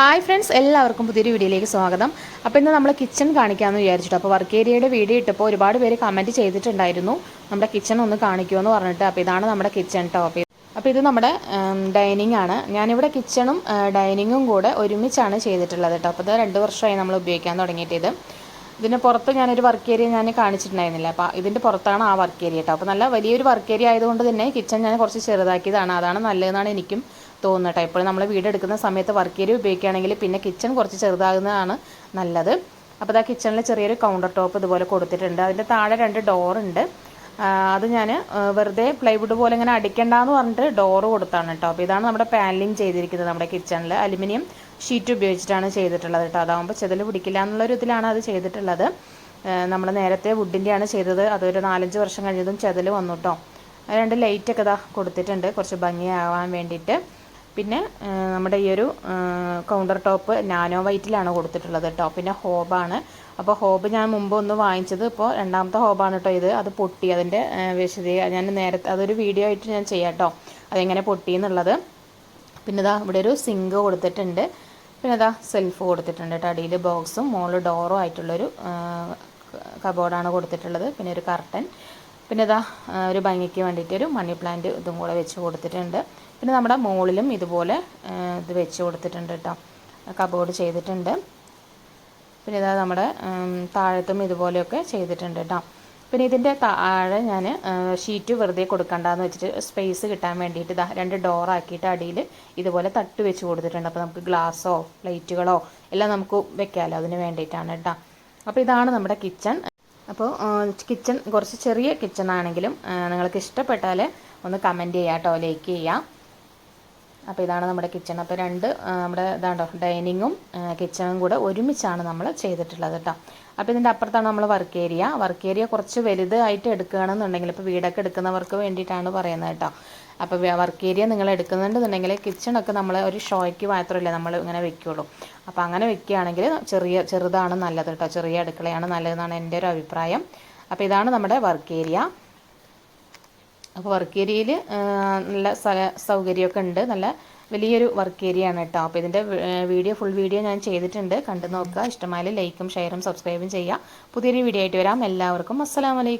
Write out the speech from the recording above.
Hi friends എല്ലാവർക്കും പുതിയൊരു വീഡിയോയിലേക്ക് സ്വാഗതം. അപ്പോൾ ഇന്ന് നമ്മൾ കിച്ചൺ കാണിക്കാമെന്ന് വിചാരിച്ചിട്ട് അപ്പോൾ വർക്ക് ഏരിയയുടെ വീഡിയോ ഇട്ടപ്പോൾ ഒരുപാട് പേര് കമന്റ് ചെയ്തിട്ടുണ്ടായിരുന്നു. നമ്മുടെ കിച്ചൺ ഒന്ന് കാണിക്കുമെന്ന് പറഞ്ഞിട്ട് അപ്പോൾ ഇതാണ് നമ്മുടെ കിച്ചൺ ടോപ്പ് അപ്പോൾ ഇത് നമ്മുടെ ഡൈനിങ് ആണ്. ഞാനിവിടെ കിച്ചണും ഡൈനിങ്ങും കൂടെ ഒരുമിച്ചാണ് ചെയ്തിട്ടുള്ളത് കേട്ടോ അപ്പോൾ ഇത് രണ്ട് വർഷമായി നമ്മൾ ഉപയോഗിക്കാൻ തുടങ്ങിയിട്ട് ഇത് ഇതിന് പുറത്ത് ഞാനൊരു വർക്ക് ഏരിയ ഞാൻ കാണിച്ചിട്ടുണ്ടായിരുന്നില്ല. അപ്പോൾ ഇതിന്റെ പുറത്താണ് ആ വർക്ക് ഏരിയ കേട്ടോ അപ്പോൾ നല്ല വലിയൊരു വർക്ക് ഏരിയ ആയതുകൊണ്ട് തന്നെ കിച്ചൺ ഞാൻ കുറച്ച് ചെറുതാക്കിയതാണ്. അതാണ് നല്ലതെന്നാണ് എനിക്കും തോന്നുന്നത് കേട്ടോ. നമ്മൾ വീട് എടുക്കുന്ന സമയത്ത് വർക്ക് ഏരിയ ഉപയോഗിക്കുകയാണെങ്കിൽ പിന്നെ കിച്ചൺ കുറച്ച് ചെറുതാകുന്നതാണ് നല്ലത്. അപ്പോൾ ഇതാ കിച്ചണിൽ ചെറിയൊരു കൗണ്ടർ ടോപ്പ് ഇതുപോലെ കൊടുത്തിട്ടുണ്ട്. അതിന്റെ താഴെ രണ്ട് ഡോറുണ്ട് അത് ഞാൻ വെറുതെ പ്ലൈവുഡ് പോലെ ഇങ്ങനെ അടിക്കണ്ടെന്ന് പറഞ്ഞിട്ട് ഡോറ് കൊടുത്താണ് കേട്ടോ. അപ്പോൾ ഇതാണ് നമ്മുടെ പാനലിങ് ചെയ്തിരിക്കുന്നത് നമ്മുടെ കിച്ചണിൽ അലുമിനിയം ഷീറ്റ് ഉപയോഗിച്ചിട്ടാണ് ചെയ്തിട്ടുള്ളത് കേട്ടോ. അതാകുമ്പോൾ ചെതൽ പിടിക്കില്ല എന്നുള്ളൊരു ഇതിലാണ് അത് ചെയ്തിട്ടുള്ളത്. നമ്മൾ നേരത്തെ വുഡിന്റെയാണ് ചെയ്തത്. അതൊരു നാലഞ്ച് വർഷം കഴിഞ്ഞതും ചെതൽ വന്നു കേട്ടോ. രണ്ട് ലൈറ്റൊക്കെ ഇതാ കൊടുത്തിട്ടുണ്ട്. കുറച്ച് ഭംഗിയാവാൻ വേണ്ടിയിട്ട്. പിന്നെ നമ്മുടെ ഈ ഒരു കൗണ്ടർ ടോപ്പ് നാനോ വൈറ്റിലാണ് കൊടുത്തിട്ടുള്ളത് കേട്ടോ പിന്നെ ഹോബാണ്. അപ്പോൾ ഹോബ് ഞാൻ മുമ്പ് ഒന്ന് വാങ്ങിച്ചത് ഇപ്പോൾ രണ്ടാമത്തെ ഹോബാണ് കേട്ടോ ഇത്. അത് പൊട്ടി. അതിന്റെ വിശദീക ഞാൻ നേരത്തെ അതൊരു വീഡിയോ ആയിട്ട് ഞാൻ ചെയ്യാം കേട്ടോ അതെങ്ങനെ പൊട്ടി എന്നുള്ളത്. പിന്നെ ഇതാ ഇവിടെ ഒരു സിങ്ക് കൊടുത്തിട്ടുണ്ട്. പിന്നെ ഇതാ സെൽഫ് കൊടുത്തിട്ടുണ്ട് കേട്ടോ അടിയിൽ ബോക്സും മുകളിൽ ഡോറും ആയിട്ടുള്ളൊരു കബോർഡാണ് കൊടുത്തിട്ടുള്ളത്. പിന്നെ ഒരു കർട്ടൻ പിന്നെ ഇതാ ഒരു ഭംഗിക്ക് വേണ്ടിയിട്ട് ഒരു മണി പ്ലാന്റ് ഇതും കൂടെ വെച്ച് കൊടുത്തിട്ടുണ്ട്. പിന്നെ നമ്മുടെ മുകളിലും ഇതുപോലെ ഇത് വെച്ച് കൊടുത്തിട്ടുണ്ട് കേട്ടോ കബോർഡ് ചെയ്തിട്ടുണ്ട്. പിന്നെ ഇതാ നമ്മുടെ താഴത്തും ഇതുപോലെയൊക്കെ ചെയ്തിട്ടുണ്ട് കേട്ടോ പിന്നെ ഇതിന്റെ താഴെ ഞാൻ ഷീറ്റ് വെറുതെ കൊടുക്കണ്ടെന്ന് വെച്ചിട്ട് സ്പേസ് കിട്ടാൻ വേണ്ടിയിട്ട് ഇതാ രണ്ട് ഡോറാക്കിയിട്ട് അടിയിൽ ഇതുപോലെ തട്ട് വെച്ച് കൊടുത്തിട്ടുണ്ട്. അപ്പോൾ നമുക്ക് ഗ്ലാസ്സോ പ്ലേറ്റുകളോ എല്ലാം നമുക്ക് വെക്കാമല്ലോ അതിന് വേണ്ടിയിട്ടാണ് കേട്ടോ അപ്പോൾ ഇതാണ് നമ്മുടെ കിച്ചൺ അപ്പോൾ കിച്ചൺ കുറച്ച് ചെറിയ കിച്ചൺ ആണെങ്കിലും നിങ്ങൾക്ക് ഇഷ്ടപ്പെട്ടാൽ ഒന്ന് കമന്റ് ചെയ്യാം കേട്ടോ ലൈക്ക് ചെയ്യാം. അപ്പോൾ ഇതാണ് നമ്മുടെ കിച്ചൺ അപ്പോൾ രണ്ട് നമ്മുടെ ഇതാണ്ടോ ഡൈനിങ്ങും കിച്ചണും കൂടെ ഒരുമിച്ചാണ് നമ്മൾ ചെയ്തിട്ടുള്ളത് കേട്ടോ അപ്പോൾ ഇതിന്റെ അപ്പുറത്താണ് നമ്മൾ വർക്ക് ഏരിയ വർക്ക് ഏരിയ കുറച്ച് വലുതായിട്ട് എടുക്കുകയാണെന്നുണ്ടെങ്കിൽ ഇപ്പോൾ വീടൊക്കെ എടുക്കുന്നവർക്ക് വേണ്ടിയിട്ടാണ് പറയുന്നത് കേട്ടോ അപ്പോൾ വർക്ക് ഏരിയ നിങ്ങൾ എടുക്കുന്നുണ്ടെന്നുണ്ടെങ്കിൽ കിച്ചണൊക്കെ നമ്മൾ ഒരു ഷോയ്ക്ക് മാത്രമല്ലേ നമ്മൾ ഇങ്ങനെ വെക്കുകയുള്ളൂ അപ്പോൾ അങ്ങനെ വെക്കുകയാണെങ്കിൽ ചെറിയ ചെറുതാണ് നല്ലത് കേട്ടോ ചെറിയ അടുക്കളയാണ് നല്ലതെന്നാണ് എന്റെ ഒരു അഭിപ്രായം. അപ്പോൾ ഇതാണ് നമ്മുടെ വർക്ക് ഏരിയ അപ്പോൾ വർക്ക് ഏരിയയിൽ നല്ല സ്ഥല സൗകര്യമൊക്കെ ഉണ്ട്. നല്ല വലിയൊരു വർക്ക് ഏരിയ ആണ് കേട്ടോ. അപ്പോൾ ഇതിന്റെ വീഡിയോ ഫുൾ വീഡിയോ ഞാൻ ചെയ്തിട്ടുണ്ട്. കണ്ടു നോക്കുക. ഇഷ്ടമായാലും ലൈക്കും ഷെയറും സബ്സ്ക്രൈബും ചെയ്യുക പുതിയൊരു വീഡിയോ ആയിട്ട് വരാം. എല്ലാവർക്കും അസ്സലാമലൈക്കും